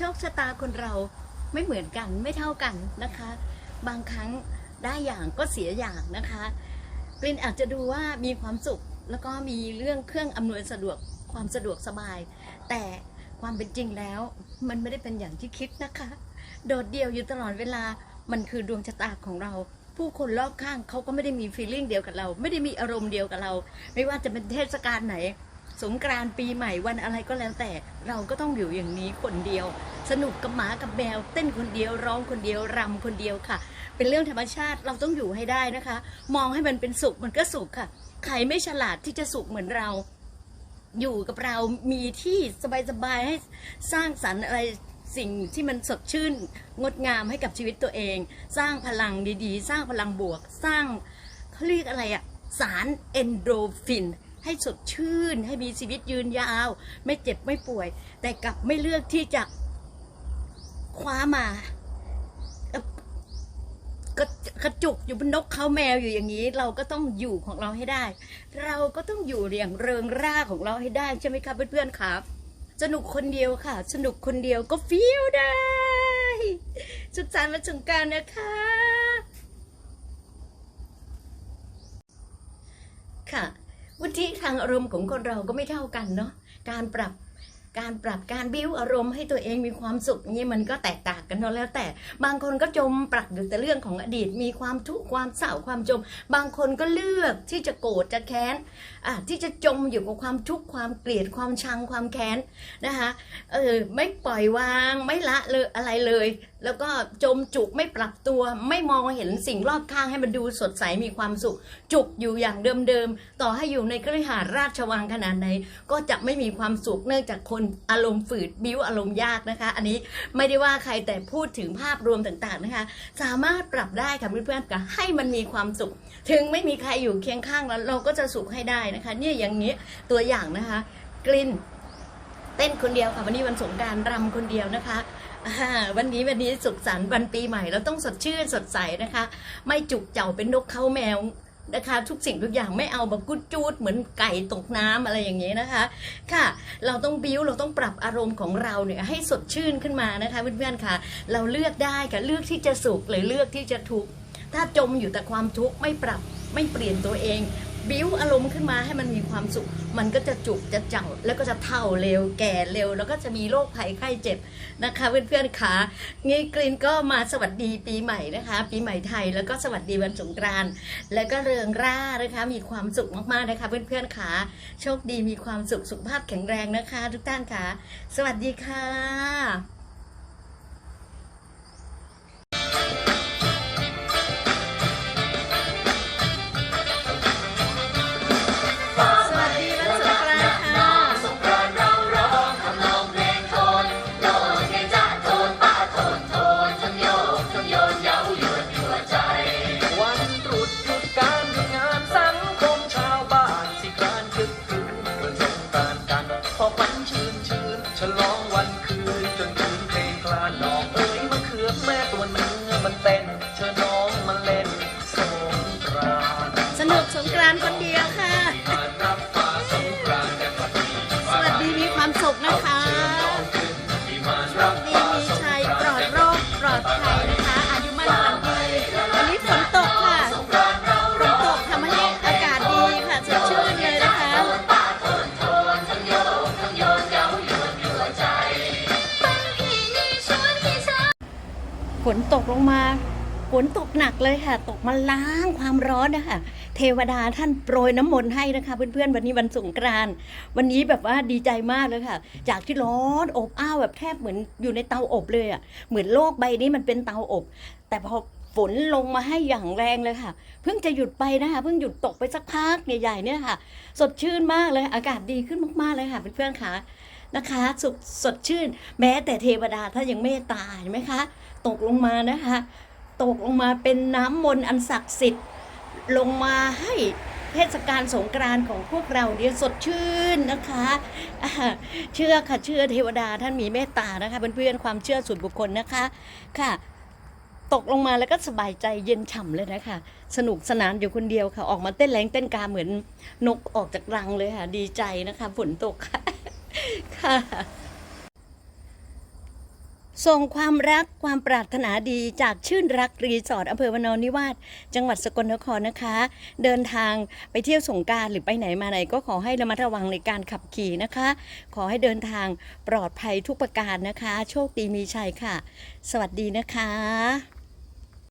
ชคชะตาคนเราไม่เหมือนกันไม่เท่ากันนะคะ บางครั้งได้อย่างก็เสียอย่างนะคะกลินอาจจะดูว่ามีความสุขแล้วก็มีเรื่องเครื่องอำนวยสะดวกความสะดวกสบาย แต่ความเป็นจริงแล้วมันไม่ได้เป็นอย่างที่คิดนะคะ โดดเดี่ยวอยู่ตลอดเวลามันคือดวงชะตาของเรา ผู้คนรอบข้างเขาก็ไม่ได้มีฟีลลิ่งเดียวกับเรา ไม่ได้มีอารมณ์เดียวกับเรา ไม่ว่าจะเป็นเทศกาลไหน สงกรานต์ปีใหม่วันอะไรก็แล้วแต่ เราก็ต้องอยู่อย่างนี้คนเดียว สนุกกับหมากับแมวเต้นคนเดียวร้องคนเดียวรำคนเดียวค่ะ เป็นเรื่องธรรมชาติเราต้องอยู่ให้ได้นะคะ มองให้มันเป็นสุขมันก็สุขค่ะ ใครไม่ฉลาดที่จะสุขเหมือนเราอยู่กับเรามีที่สบายๆให้สร้างสรรค์อะไรสิ่งที่มันสดชื่นงดงามให้กับชีวิตตัวเอง สร้างพลังดีๆ สร้างพลังบวก สร้างเขาเรียกอะไรอะสารเอนโดฟิน ให้สดชื่น ให้มีชีวิตยืนยาว ไม่เจ็บไม่ป่วย แต่กลับไม่เลือกที่จะคว้ามากระกระจุกอยู่บนนกเขาแมวอยู่อย่างนี้ เราก็ต้องอยู่ของเราให้ได้ เราก็ต้องอยู่อย่างเริงร่าของเราให้ได้ใช่ไหมคะเพื่อนๆครับสนุกคนเดียวค่ะ สนุกคนเดียวก็ฟีลได้สุขสันต์วันสงการนะคะ ค่ะ วุฒิทางอารมณ์ของคนเราก็ไม่เท่ากันเนาะการปรับ การปรับการบิ้วอารมณ์ให้ตัวเองมีความสุขนี่มันก็แตกต่างกันเนาะแล้วแต่ บางคนก็จมปลักอยู่แต่เรื่องของอดีต มีความทุกข์ความเศร้าความจม บางคนก็เลือกที่จะโกรธจะแค้นอะที่จะจมอยู่กับความทุกข์ความเกลียดความชังความแค้นนะคะเออไม่ปล่อยวางไม่ละเลยอะไรเลย แล้วก็จมจุกไม่ปรับตัว ไม่มองเห็นสิ่งรอบข้างให้มันดูสดใสมีความสุข จุกอยู่อย่างเดิมๆต่อให้อยู่ในกฤหาสน์ราชวังขนาดไหนก็จะไม่มีความสุขเนื่องจากคนอารมณ์ฝืดบิ้วอารมณ์ยากนะคะ อันนี้ไม่ได้ว่าใครแต่พูดถึงภาพรวมต่างๆนะคะ สามารถปรับได้ค่ะเพื่อนๆค่ะให้มันมีความสุข ถึงไม่มีใครอยู่เคียงข้างแล้วเราก็จะสุขให้ได้นะคะ เนี่ยอย่างนี้ตัวอย่างนะคะ กลิ่นเต้นคนเดียวค่ะวันนี้วันสงการรำคนเดียวนะคะวันนี้วันนี้สุขสันต์วันปีใหม่เราต้องสดชื่นสดใสนะคะ ไม่จุกเจ่าเป็นนกเขาแมว นะคะทุกสิ่งทุกอย่างไม่เอาแบบกุดจูดเหมือนไก่ตกน้ำอะไรอย่างนี้นะคะ ค่ะ เราต้องบิ้วเราต้องปรับอารมณ์ของเราเนี่ยให้สดชื่นขึ้นมานะคะเพื่อนๆค่ะ เราเลือกได้ค่ะเลือกที่จะสุขหรือเลือกที่จะทุกข์ถ้าจมอยู่แต่ความทุกข์ไม่ปรับไม่เปลี่ยนตัวเอง บิ้วอารมณ์ขึ้นมาให้มันมีความสุข มันก็จะจุกจะเจ่าแล้วก็จะเท่าเร็วแก่เร็ว แล้วก็จะมีโรคภัยไข้เจ็บนะคะเพื่อนๆค่ะงี้กลินก็มาสวัสดีปีใหม่นะคะ ปีใหม่ไทยแล้วก็สวัสดีวันสงกรานต์แล้วก็เริงร่านะคะมีความสุขมากๆนะคะเพื่อนๆค่ะโชคดีมีความสุขสุขภาพแข็งแรงนะคะ ทุกท่านค่ะ สวัสดีค่ะ แม่ตัวเนื้อมันเต้นเชิญ นตกลงมาฝนตกหนักเลยค่ะ ตกมาล้างความร้อนนะคะ เทวดาท่านโปรยน้ำมนต์ให้นะคะ เพื่อนๆ วันนี้วันสงกรานต์วันนี้แบบว่าดีใจมากเลยค่ะ จากที่ร้อนอบอ้าวแบบแทบเหมือนอยู่ในเตาอบเลยอะ เหมือนโลกใบนี้มันเป็นเตาอบ แต่พอฝนลงมาให้อย่างแรงเลยค่ะ เพิ่งจะหยุดไปนะคะ เพิ่งหยุดตกไปสักพักใหญ่ๆเนี่ยค่ะ สดชื่นมากเลย อากาศดีขึ้นมากๆเลยค่ะเพื่อนๆค่ะนะคะสุขสดชื่น แม้แต่เทวดาถ้ายังเมตตาเห็นไหมคะ ตกลงมานะคะ ตกลงมาเป็นน้ำมนต์อันศักดิ์สิทธิ์ ลงมาให้เทศกาลสงกรานต์ของพวกเราเนี่ยสดชื่นนะคะเชื่อค่ะเชื่อเทวดาท่านมีเมตตานะคะเพื่อนๆความเชื่อส่วนบุคคลนะคะค่ะตกลงมาแล้วก็สบายใจเย็นฉ่ำเลยนะคะ สนุกสนานอยู่คนเดียวค่ะ ออกมาเต้นแรงเต้นกาเหมือนนกออกจากรังเลยค่ะ ดีใจนะคะฝนตกค่ะค่ะ ส่งความรักความปรารถนาดีจากชื่นรักรีสอร์ทอำเภอวนอนนิวาสจังหวัดสกลนครนะคะ เดินทางไปเที่ยวสงการหรือไปไหนมาไหน ก็ขอให้ระมัดระวังในการขับขี่นะคะ ขอให้เดินทางปลอดภัยทุกประการนะคะ โชคดีมีชัยค่ะ สวัสดีนะคะ